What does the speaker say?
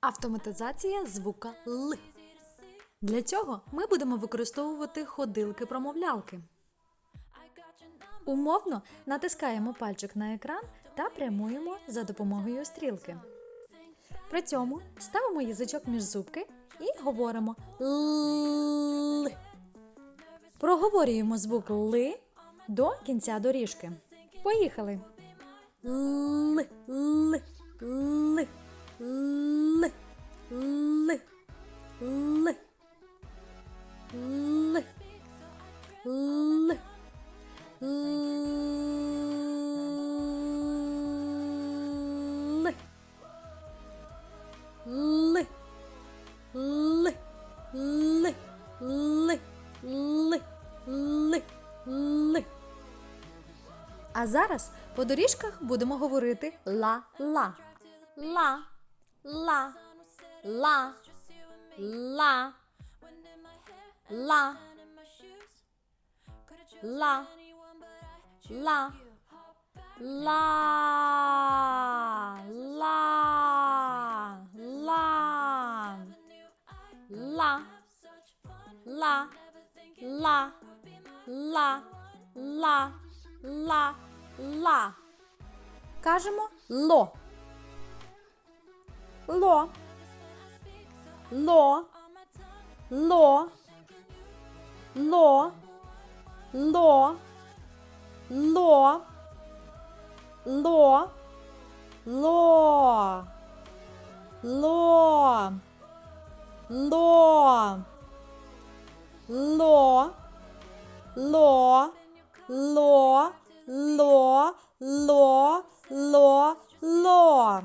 Автоматизація звука Л. Для цього ми будемо використовувати ходилки-промовлялки. Умовно натискаємо пальчик на екран та прямуємо за допомогою стрілки. При цьому ставимо язичок між зубки і говоримо Л. Проговорюємо звук Л до кінця доріжки. Поїхали. Л, Л, Л, Л, Л, Л, Л, Л, Л, Л, Л. А зараз по доріжках будемо говорити ла-ла. Ла, ла, ла, ла, ла, ла, ла, ла, ла, ла, ла, ла, ла, ла, ла, ла, ла. Кажемо ло. Ло. Ло. Ло. Ло. Ло. Ло. Ло. Ло. Ло. Ло. Ло. Ло. Ло. Ло. Ло. Ло. Ло.